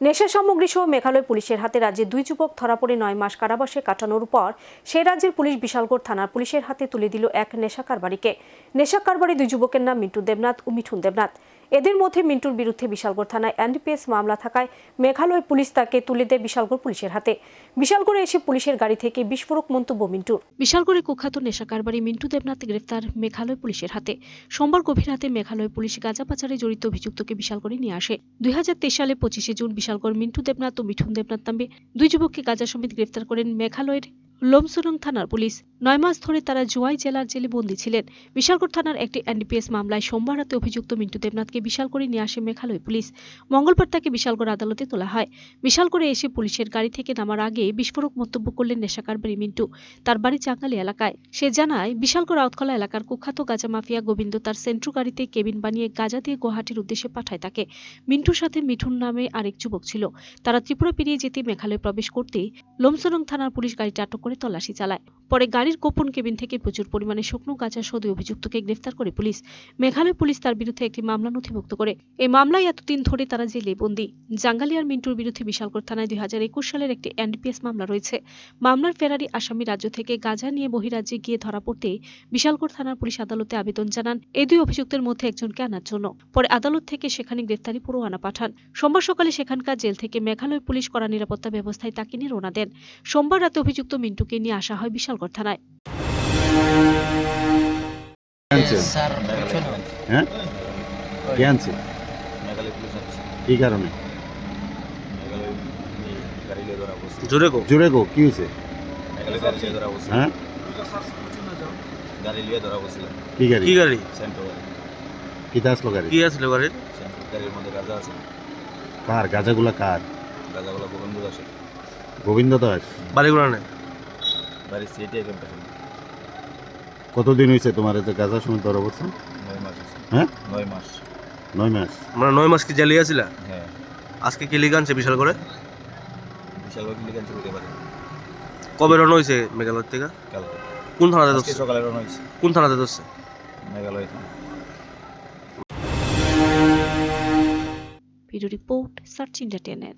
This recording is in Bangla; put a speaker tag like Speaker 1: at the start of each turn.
Speaker 1: নেশা সামগ্রী সহ মেঘালয় পুলিশের হাতে রাজ্যে দুই যুবক ধরা পড়ে নয় মাস কারাবাসে কাটানোর পর সেই রাজ্যের পুলিশ বিশালগড় থানার পুলিশের হাতে তুলে দিল এক নেশা কারবারিকে। নেশা কারবারি দুই যুবকের নাম মিন্টু দেবনাথ ও মিঠুন দেবনাথ। এদের মধ্যে মিন্টুর বিরুদ্ধে বিশালগড় থানায় এনডিপিএস মামলা থাকায় মেঘালয় পুলিশ তাকে তুলে দেয় বিশালগড় পুলিশের হাতে। বিশালগড়ে এসে পুলিশের গাড়ি থেকে বিস্ফোরক মন্তব্য মিন্টুর। বিশালগড়ে কুখ্যাত নেশা কারবারি মিন্টু দেবনাথ গ্রেফতার মেঘালয় পুলিশের হাতে। সোমবার গভীর রাতে মেঘালয় পুলিশ গাঁজা পাচারে জড়িত অভিযুক্তকে বিশালগড়ে নিয়ে আসে। দুই হাজার তেইশ সালে পঁচিশে জুন বিশালগড় মিন্টু দেবনাথ ও মিঠুন দেবনাথ নামে দুই যুবককে গাঁজা সমেত গ্রেফতার করেন মেঘালয়ের লোমসুরং থানার পুলিশ। নয় মাস ধরে তারা জুয়াই জেলার জেলে বন্দী ছিলেন। বিশালগড় থানার একটি এনডিপিএস মামলায় সোমবার রাতে অভিযুক্ত মিন্টু দেবনাথকে বিশাল করে নিয়ে আসে মেঘালয় পুলিশ। মঙ্গলবার তাকে বিশালগড় আদালতে তোলা হয়। বিশাল করে এসে পুলিশের গাড়ি থেকে নামার আগে বিস্ফোরক মন্তব্য করলেন নেশাকারবারি মিন্টু। তার বাড়ি চাঙ্গালি এলাকায়। সে জানায়, বিশালগড় আউতকলা এলাকার কুখ্যাত গাজা মাফিয়া গোবিন্দ তার সেন্ট্রু গাড়িতে কেবিন বানিয়ে গাজা দিয়ে গুয়াহাটির উদ্দেশ্যে পাঠায় তাকে। মিন্টুর সাথে মিঠুন নামে আরেক যুবক ছিল। তারা ত্রিপুরা পেরিয়ে যেতে মেঘালয়ে প্রবেশ করতে লোমসরং থানার পুলিশ গাড়িটা আটক তল্লাশি চালায়। পরে গাড়ির গোপন কেবিন থেকে প্রচুর পরিমাণে শুকনো গাঁজা সহ দুই অভিযুক্তকে গ্রেফতার করে পুলিশ। মেঘালয় পুলিশ তার বিরুদ্ধে একটি মামলা নথিভুক্ত করে। এই মামলায় এতদিন ধরে তারা জেলে বন্দী। জাঙ্গালিয়ার মিন্টুর বিরুদ্ধে বিশালগড় থানায় দুই হাজার একুশ সালের একটি এনডিপিএস মামলা রয়েছে। মামলার ফেরারি আসামি রাজ্য থেকে গাঁজা নিয়ে বহিরাজ্যে গিয়ে ধরা পড়তে বিশালগড় থানার পুলিশ আদালতে আবেদন জানান। এই দুই অভিযুক্তের মধ্যে একজনকে আনার জন্য। পরে আদালত থেকে সেখানে গ্রেফতারি পরোয়ানা পাঠান। সোমবার সকালে সেখানকার জেল থেকে মেঘালয় পুলিশ করা নিরাপত্তা ব্যবস্থায় তাকে নিয়ে রওনা দেন। সোমবার রাতে অভিযুক্ত মিন্টুকে নিয়ে আসা হয় বিশালগড় থানায়।
Speaker 2: হ্যাঁ? কে কি কারণে?
Speaker 3: জোরে গো
Speaker 2: জোরে গো হয়েছে? হ্যাঁ?
Speaker 4: গাড়ি লিয়ে ধরা বসছিল
Speaker 2: কি গাড়ি?
Speaker 3: কি গাড়ি?
Speaker 4: সেন্ট্রো গাড়ি।
Speaker 2: কিতা আসলো গাড়ি?
Speaker 3: কি আসলে গাড়ির
Speaker 4: সেন্ট্রো গাড়ির মধ্যে গাঁজা আছে।
Speaker 2: কার? গাজাগুলা কার?
Speaker 4: গাঁজাগুলো গোবিন্দ
Speaker 2: দাস?
Speaker 3: বাড়িগুলো নেই।
Speaker 4: বাড়ির সিটি একের
Speaker 2: কতদিন হয়েছে তোমার এই যে গাজা সময় ধরা পড়ছে
Speaker 4: নয় মাস
Speaker 2: হ্যাঁ?
Speaker 4: নয় মাস।
Speaker 2: নয় মাস?
Speaker 3: মানে নয় মাস কি জ্বালিয়ে আসিলা
Speaker 4: হ্যাঁ।
Speaker 3: আজকে কি লিগ আনছে বিশাল করে
Speaker 4: বিশাল বাকি লিখেছে হতে পারে।
Speaker 3: কবে রওনা হয়েছে মেঘালয় থেকে?
Speaker 4: কালকে।
Speaker 3: কোন থানাতে ধরছে?
Speaker 4: সকালে রওনা হয়েছে
Speaker 3: কোন থানাতে ধরছে?
Speaker 4: মেঘালয় থেকে
Speaker 1: video report search India Tenet